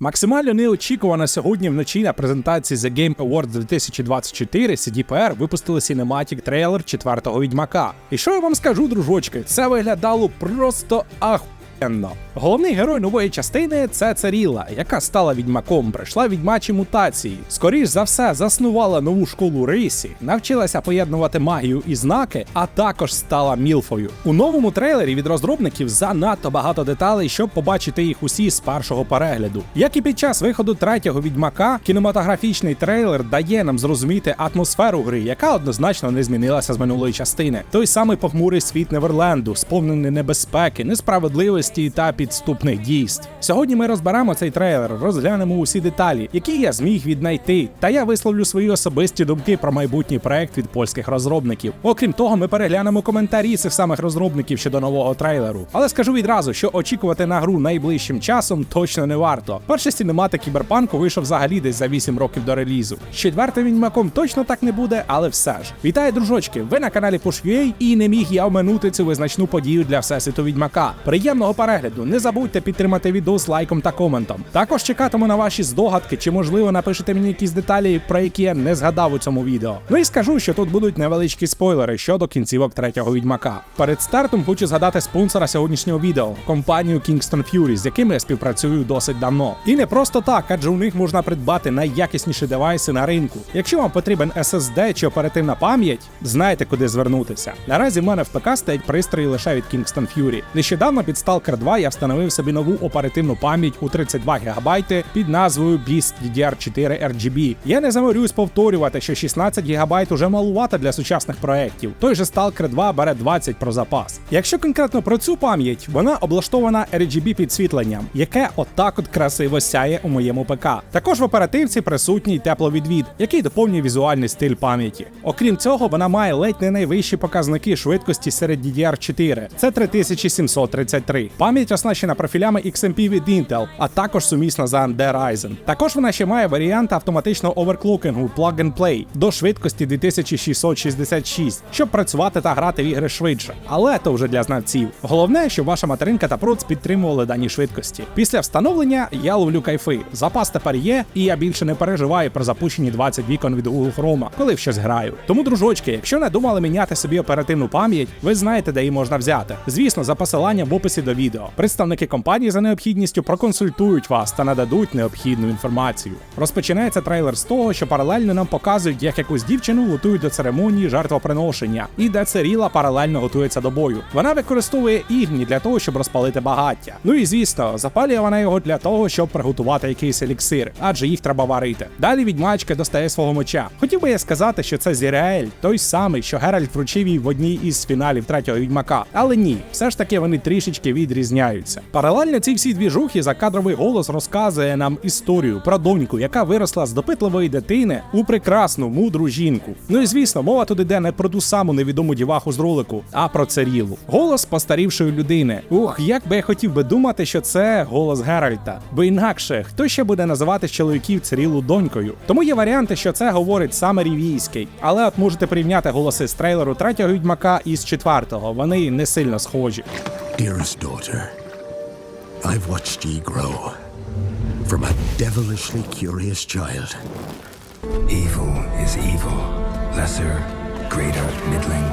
Максимально неочікувано сьогодні вночі на презентації The Game Awards 2024 CDPR випустили синематік трейлер четвертого відьмака. І що я вам скажу, дружочки, це виглядало просто ахуєнно. Головний герой нової частини це Царіла, яка стала відьмаком, пройшла відьмачі мутації. Скоріш за все, заснувала нову школу рисі, навчилася поєднувати магію і знаки, а також стала мілфою. У новому трейлері від розробників занадто багато деталей, щоб побачити їх усі з першого перегляду. Як і під час виходу третього відьмака, кінематографічний трейлер дає нам зрозуміти атмосферу гри, яка однозначно не змінилася з минулої частини. Той самий похмурий світ Неверленду, сповнений небезпеки, несправедливості та підступних дійств. Сьогодні ми розберемо цей трейлер, розглянемо усі деталі, які я зміг віднайти. Та я висловлю свої особисті думки про майбутній проект від польських розробників. Окрім того, ми переглянемо коментарі цих самих розробників щодо нового трейлеру. Але скажу відразу, що очікувати на гру найближчим часом точно не варто. Перший сінематик кіберпанку вийшов взагалі десь за 8 років до релізу. З четвертим відьмаком точно так не буде, але все ж. Вітаю, дружочки! Ви на каналі Push.ua і не міг я оминути цю визначну подію для всесвіту відьмака. Приємного перегляду! Не забудьте підтримати відео з лайком та коментом. Також чекатиму на ваші здогадки, чи можливо напишете мені якісь деталі, про які я не згадав у цьому відео. Ну і скажу, що тут будуть невеличкі спойлери щодо кінцівок третього відьмака. Перед стартом хочу згадати спонсора сьогоднішнього відео компанію Kingston Fury, з якими я співпрацюю досить давно. І не просто так, адже у них можна придбати найякісніші девайси на ринку. Якщо вам потрібен SSD чи оперативна пам'ять, знаєте куди звернутися. Наразі в мене в ПК стоять пристрої лише від Kingston Fury. Нещодавно під Stalker 2 я встановив собі нову оперативну пам'ять у 32 ГБ під назвою Beast DDR4 RGB. Я не заморюсь повторювати, що 16 ГБ уже малувато для сучасних проєктів. Той же Stalker 2 бере 20 про запас. Якщо конкретно про цю пам'ять, вона облаштована RGB підсвітленням, яке отак от красиво сяє у моєму ПК. Також в оперативці присутній тепловідвід, який доповнює візуальний стиль пам'яті. Окрім цього, вона має ледь не найвищі показники швидкості серед DDR4. Це 3733. Пам'ять оснащена профілями XMP від Intel, а також сумісна з AMD Ryzen. Також вона ще має варіант автоматичного оверклокінгу Plug and Play до швидкості 2666, щоб працювати та грати в ігри швидше. Але то вже для знавців. Головне, щоб ваша материнка та проц підтримували дані швидкості. Після встановлення я ловлю кайфи. Запас тепер є, і я більше не переживаю про запущені 20 вікон від Google Chrome, коли в щось граю. Тому, дружочки, якщо не думали міняти собі оперативну пам'ять, ви знаєте, де її можна взяти. Звісно, за посиланням в описі до відео. Представники компанії за необхідністю проконсультують вас та нададуть необхідну інформацію. Розпочинається трейлер з того, що паралельно нам показують, як якусь дівчину готують до церемонії жертвоприношення, і де Церіла паралельно готується до бою. Вона використовує ігні для того, щоб розпалити багаття. Ну і звісно, запалює вона його для того, щоб приготувати якийсь еліксир, адже їх треба варити. Далі відьмачка достає свого меча. Хотів би я сказати, що це Зіріаель, той самий, що Геральт вручив їй в одній із фіналів третього відьмака. Але ні, все ж таки вони трішечки відрізняються. Паралельно ці всі дві жухи закадровий голос розказує нам історію про доньку, яка виросла з допитливої дитини у прекрасну мудру жінку. Ну і звісно, мова тут іде не про ту саму невідому діваху з ролику, а про Церілу. Голос постарівшої людини. Ух, як би я хотів би думати, що це голос Геральта. Бо інакше хто ще буде називати чоловіків Церілу донькою? Тому є варіанти, що це говорить саме Рівійський. Але от можете порівняти голоси з трейлеру третього відьмака і з четвертого. Вони не сильно схожі. Dearest daughter, I've watched ye grow from a devilishly curious child. Evil is evil. Lesser, greater, middling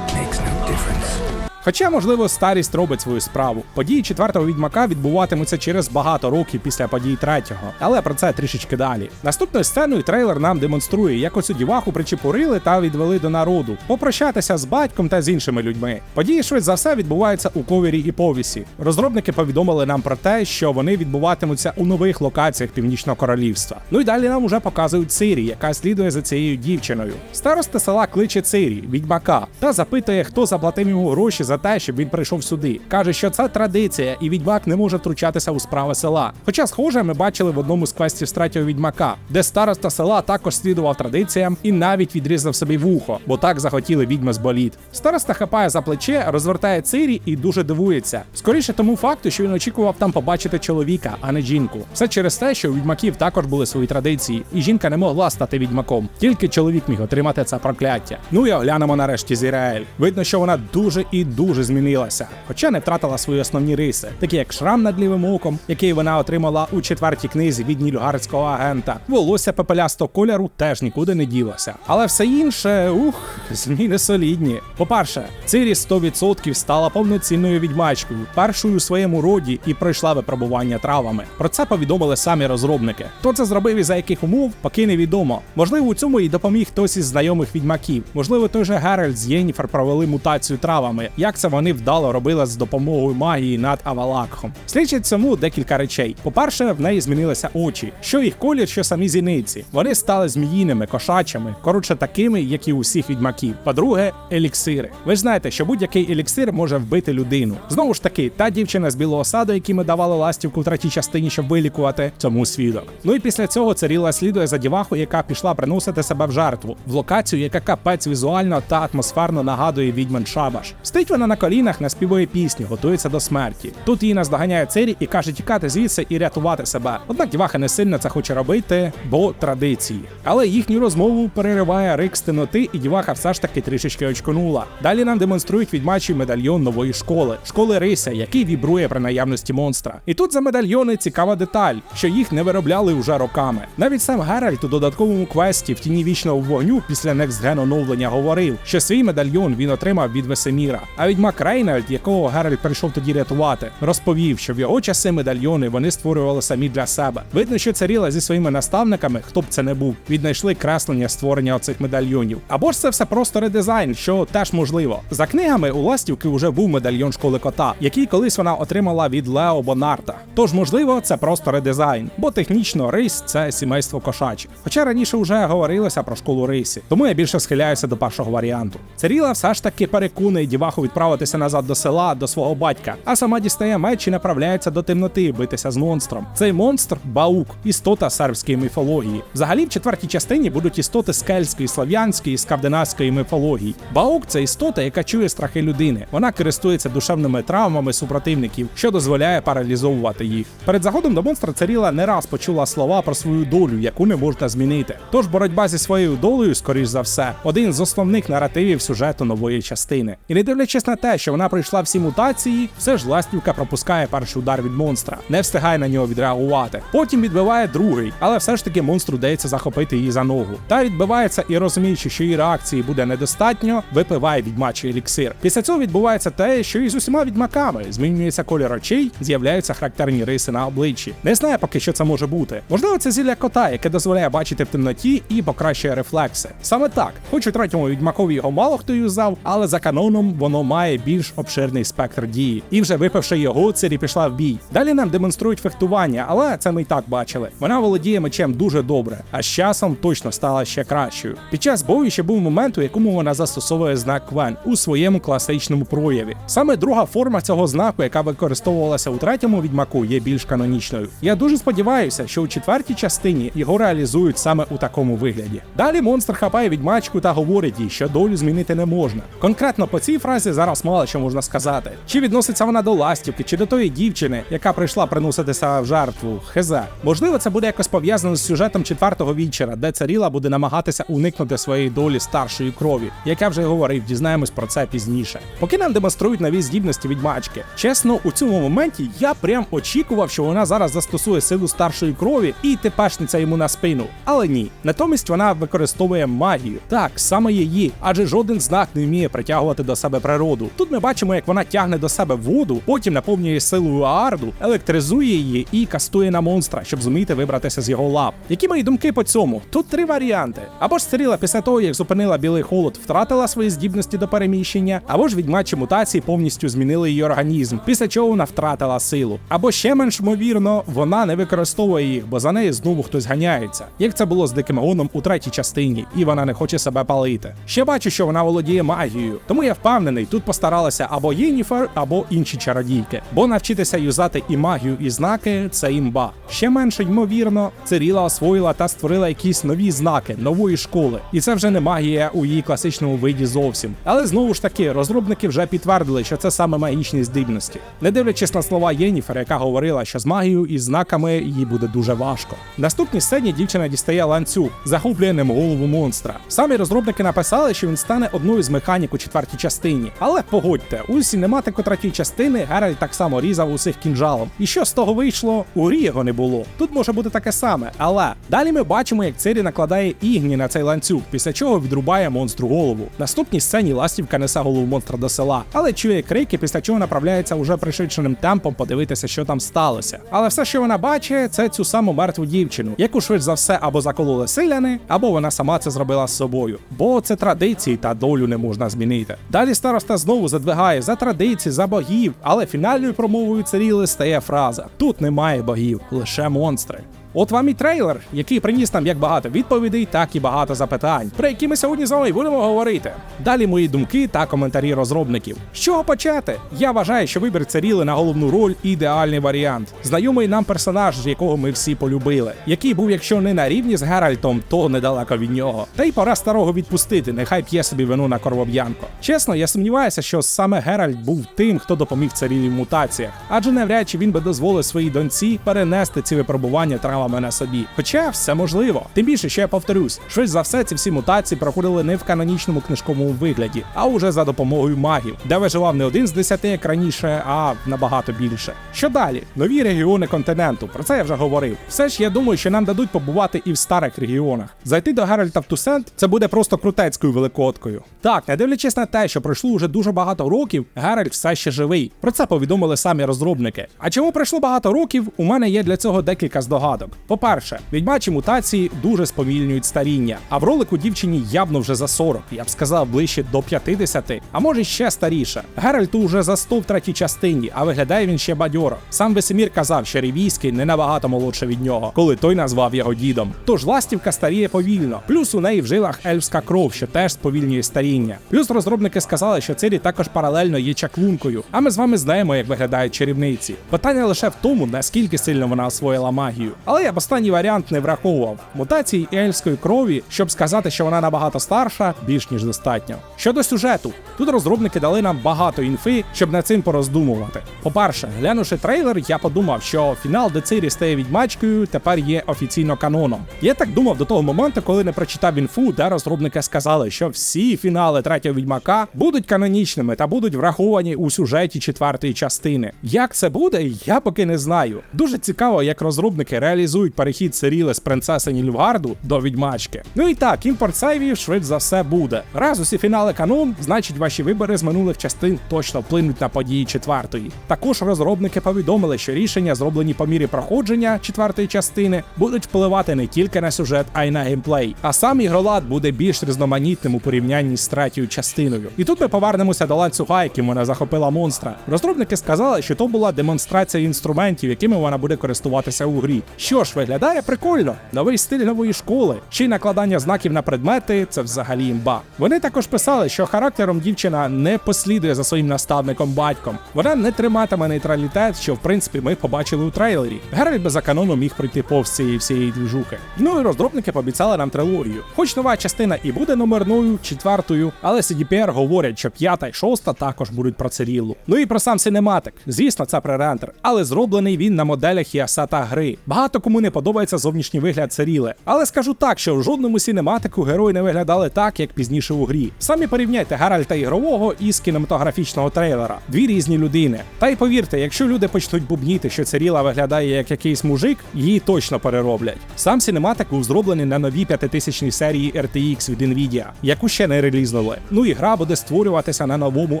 makes no difference. Хоча, можливо, старість робить свою справу. Події четвертого відьмака відбуватимуться через багато років після подій третього, але про це трішечки далі. Наступною сценою трейлер нам демонструє, як оцю діваху причепурили та відвели до народу, попрощатися з батьком та з іншими людьми. Події швидше за все відбуваються у ковері і повісі. Розробники повідомили нам про те, що вони відбуватимуться у нових локаціях північного королівства. Ну і далі нам уже показують Цирі, яка слідує за цією дівчиною. Староста села кличе Цирі, відьмака, та запитує, хто заплатив йому гроші за те, щоб він прийшов сюди. Каже, що це традиція, і відьмак не може втручатися у справи села. Хоча, схоже, ми бачили в одному з квестів з третього відьмака, де староста села також слідував традиціям і навіть відрізав собі вухо, бо так захотіли відьми з боліт. Староста хапає за плече, розвертає цирі і дуже дивується. Скоріше тому факту, що він очікував там побачити чоловіка, а не жінку. Все через те, що у відьмаків також були свої традиції, і жінка не могла стати відьмаком. Тільки чоловік міг отримати це прокляття. Ну і оглянемо нарешті Зіраель. Видно, що вона дуже і дуже дуже змінилася, хоча не втратила свої основні риси, такі як шрам над лівим оком, який вона отримала у четвертій книзі від нільгарського агента. Волосся пепелястого кольору теж нікуди не ділося. Але все інше, ух, зміни солідні. По-перше, Цирі 100% стала повноцінною відьмачкою, першою у своєму роді і пройшла випробування травами. Про це повідомили самі розробники. Хто це зробив і за яких умов, поки невідомо. Можливо, у цьому і допоміг хтось із знайомих відьмаків. Можливо, той же Геральт з Єніфер провели мутацію травами. Як це вони вдало робили з допомогою магії над Авалакхом? Слідчить цьому декілька речей. По-перше, в неї змінилися очі, що їх колір, що самі зіниці. Вони стали зміїними, кошачими, коротше, такими, як і у всіх відьмаків. По-друге, еліксири. Ви ж знаєте, що будь-який еліксир може вбити людину. Знову ж таки, та дівчина з білого саду, якій ми давали ластівку в третій частині, щоб вилікувати, цьому свідок. Ну і після цього Царіла слідує за діваху, яка пішла приносити себе в жертву в локацію, яка капець візуально та атмосферно нагадує відьман Шабаш. Стоїть вона на колінах, наспівує пісню, готується до смерті. Тут її наздоганяє Цирі і каже тікати звідси і рятувати себе. Однак діваха не сильно це хоче робити, бо традиції. Але їхню розмову перериває рик з темноти, і діваха все ж таки трішечки очконула. Далі нам демонструють відьмачий медальйон нової школи, школи Риса, який вібрує при наявності монстра. І тут за медальйони цікава деталь, що їх не виробляли уже роками. Навіть сам Геральт у додатковому квесті в тіні вічного вогню після Next оновлення говорив, що свій медальйон він отримав від Весеміра. А відьмак Рейнальд, якого Геральт прийшов тоді рятувати, розповів, що в його часи медальйони вони створювали самі для себе. Видно, що царіла зі своїми наставниками, хто б це не був, віднайшли креслення створення оцих медальйонів. Або ж це все просто редизайн, що теж можливо. За книгами у ластівки вже був медальйон школи кота, який колись вона отримала від Лео Бонарта. Тож, можливо, це просто редизайн, бо технічно рис це сімейство кошачих. Хоча раніше вже говорилося про школу рисі, тому я більше схиляюся до першого варіанту. Царіла все ж таки переконує діваху відправитися назад до села, до свого батька, а сама дістає меч і направляється до темноти битися з монстром. Цей монстр баук, істота сербської міфології. Взагалі, в четвертій частині будуть істоти з кельтської, слав'янської, скандинавської міфології. Баук це істота, яка чує страхи людини. Вона користується душевними травмами супротивників, що дозволяє паралізовувати їх. Перед заходом до монстра царіла не раз почула слова про свою долю, яку не можна змінити. Тож боротьба зі своєю долею, скоріш за все, один з основних наративів сюжету нової частини. І не дивлячись на те, що вона пройшла всі мутації, все ж ластівка пропускає перший удар від монстра, не встигає на нього відреагувати. Потім відбиває другий, але все ж таки монстру дається захопити її за ногу. Та відбивається і розуміючи, що її реакції буде недостатньо, випиває відьмачий еліксир. Після цього відбувається те, що і з усіма відьмаками змінюється колір очей, з'являються характерні риси на обличчі. Не знаю поки що це може бути. Можливо, це зілля кота, яке дозволяє бачити в темноті і покращує рефлекси. Саме так, хоч у третьому відьмакові його мало хто юзав, але за каноном воно має більш обширний спектр дії. І вже випивши його, Цирі пішла в бій. Далі нам демонструють фехтування, але це ми і так бачили. Вона володіє мечем дуже добре, а з часом точно стала ще кращою. Під час бою ще був момент, у якому вона застосовує знак Квен у своєму класичному прояві. Саме друга форма цього знаку, яка використовувалася у третьому відьмаку, є більш канонічною. Я дуже сподіваюся, що у четвертій частині його реалізують саме у такому вигляді. Далі монстр хапає відьмачку та говорить їй, що долю змінити не можна. Конкретно по цій фразі зараз мало що можна сказати. Чи відноситься вона до ластівки, чи до тої дівчини, яка прийшла приноситися в жертву. Хезе. Можливо, це буде якось пов'язано з сюжетом четвертого вічера, де царіла буде намагатися уникнути своєї долі старшої крові. Як я вже говорив, дізнаємось про це пізніше. Поки нам демонструють нові здібності відьмачки. Чесно, у цьому моменті я прям очікував, що вона зараз застосує силу старшої крові і тепешниця йому на спину. Але ні, натомість вона використовує магію. Так, саме її, адже жоден знак не вміє притягувати до себе природу. Тут ми бачимо, як вона тягне до себе воду, потім наповнює силою Аарду, електризує її і кастує на монстра, щоб зуміти вибратися з його лап. Які мої думки по цьому? Тут три варіанти: або ж Стріла після того, як зупинила білий холод, втратила свої здібності до переміщення, або ж відьмачі мутації повністю змінили її організм, після чого вона втратила силу. Або ще менш ймовірно, вона не використовує їх, бо за нею знову хтось ганяється. Як це було з диким гоном у третій частині, і вона не хоче себе палити. Ще бачу, що вона володіє магією, тому я впевнений, тут постаралася або Єніфер, або інші чародійки. Бо навчитися юзати і магію, і знаки це імба. Ще менше ймовірно, Циріла освоїла та створила якісь нові знаки нової школи. І це вже не магія у її класичному виді зовсім. Але знову ж таки, розробники вже підтвердили, що це саме магічні здібності. Не дивлячись на слова Єніфер, яка говорила, що з магією і знаками їй буде дуже важко. Наступній сцені дівчина дістає ланцюг, захоплює ним голову монстра. Самі розробники написали, що він стане одною з механік у четвертій частині, але погодьте, у сінематику третьої частини Геральт так само різав усіх кінжалом. І що з того вийшло? У грі його не було. Тут може бути таке саме, але далі ми бачимо, як Цирі накладає ігні на цей ланцюг, після чого відрубає монстру голову. Наступній сцені ластівка несе голову монстра до села, але чує крики, після чого направляється уже пришвидшеним темпом подивитися, що там сталося. Але все, що вона бачить, це цю саму мертву дівчину, яку швидше за все або закололи селяни, або вона сама це зробила з собою. Бо це традиції та долю не можна змінити. Далі староста знову задвигає за традиції, за богів, але фінальною промовою царіли стає фраза: тут немає богів, лише монстри. От вам і трейлер, який приніс нам як багато відповідей, так і багато запитань, про які ми сьогодні з вами будемо говорити. Далі мої думки та коментарі розробників. З чого почати? Я вважаю, що вибір Циріли на головну роль ідеальний варіант. Знайомий нам персонаж, якого ми всі полюбили, який був, якщо не на рівні з Геральтом, то недалеко від нього. Та й пора старого відпустити, нехай п'є собі вину на коров'янко. Чесно, я сумніваюся, що саме Геральт був тим, хто допоміг Цирілі в мутаціях, адже навряд чи він би дозволив своїй доньці перенести ці випробування травмами на собі. Хоча все можливо. Тим більше, що я повторюсь, швидше за все, ці всі мутації проходили не в канонічному книжковому вигляді, а уже за допомогою магів, де виживав не один з десяти, як раніше, а набагато більше. Що далі? Нові регіони континенту. Про це я вже говорив. Все ж я думаю, що нам дадуть побувати і в старих регіонах. Зайти до Геральта в Тусент це буде просто крутецькою великодкою. Так, не дивлячись на те, що пройшло вже дуже багато років, Геральт все ще живий. Про це повідомили самі розробники. А чому пройшло багато років? У мене є для цього декілька здогадок. По-перше, відьмачі мутації дуже сповільнюють старіння, а в ролику дівчині явно вже за 40, я б сказав, ближче до 50, а може ще старіше. Геральту вже за 100 в третій частині, а виглядає він ще бадьоро. Сам Весемір казав, що Рівійський не набагато молодше від нього, коли той назвав його дідом. Тож ластівка старіє повільно, плюс у неї в жилах ельфська кров, що теж сповільнює старіння. Плюс розробники сказали, що Цирі також паралельно є чаклункою. А ми з вами знаємо, як виглядають чарівниці. Питання лише в тому, наскільки сильно вона освоїла магію. Але я б останній варіант не враховував. Мутації ельфської крові, щоб сказати, що вона набагато старша, більш ніж достатньо. Щодо сюжету, тут розробники дали нам багато інфи, щоб над цим пороздумувати. По-перше, глянувши трейлер, я подумав, що фінал, де Цирі стає відьмачкою, тепер є офіційно каноном. Я так думав до того моменту, коли не прочитав інфу, де розробники сказали, що всі фінали третього відьмака будуть канонічними та будуть враховані у сюжеті четвертої частини. Як це буде, я поки не знаю. Дуже цікаво, як розробники реалізують перехід Циріли з принцеси Нільфгарду до відьмачки. Ну і так, імпорт сейвів швидше за все буде. Раз усі фінали канон, значить ваші вибори з минулих частин точно вплинуть на події четвертої. Також розробники повідомили, що рішення, зроблені по мірі проходження четвертої частини, будуть впливати не тільки на сюжет, а й на геймплей. А сам ігролад буде більш різноманітним у порівнянні з третьою частиною. І тут ми повернемося до ланцюга, яким вона захопила монстра. Розробники сказали, що то була демонстрація інструментів, якими вона буде користуватися у грі. Що ж, виглядає прикольно. Новий стиль нової школи, чи накладання знаків на предмети це взагалі імба. Вони також писали, що характером дівчина не послідує за своїм наставником батьком. Вона не триматиме нейтралітет, що в принципі ми побачили у трейлері. Геральт би за каноном міг пройти повз цієї всієї двіжухи. Ну і розробники пообіцяли нам трилогію. Хоч нова частина і буде номерною, четвертою, але CDPR говорять, що п'ята і шоста також будуть про Циріллу. Ну і про сам синематик. Звісно, це пререндер, але зроблений він на моделях і асета гри. Багато кому не подобається зовнішній вигляд Циріли. Але скажу так, що в жодному синематику герої не виглядали так, як пізніше у грі. Самі порівняйте Геральта ігрового із кінематографічного трейлера. Дві різні людини. Та й повірте, якщо люди почнуть бубніти, що Циріла виглядає як якийсь мужик, її точно перероблять. Сам синематик був зроблений на новій 5000 серії RTX від Nvidia, яку ще не релізнули. Ну і гра буде створюватися на новому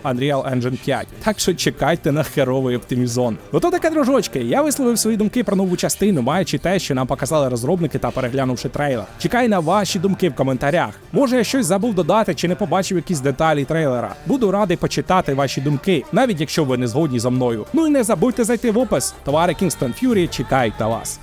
Unreal Engine 5. Так що чекайте на херовий оптимізон. Ото таке дружочки. Я висловив свої думки про нову частину, маючи те, що нам показали розробники та переглянувши трейлер. Чекай на ваші думки в коментарях. Може я щось забув додати чи не побачив якісь деталі трейлера. Буду радий почитати ваші думки, навіть якщо ви не згодні зо мною. Ну і не забудьте зайти в опис. Товари Kingston Fury чекають на вас.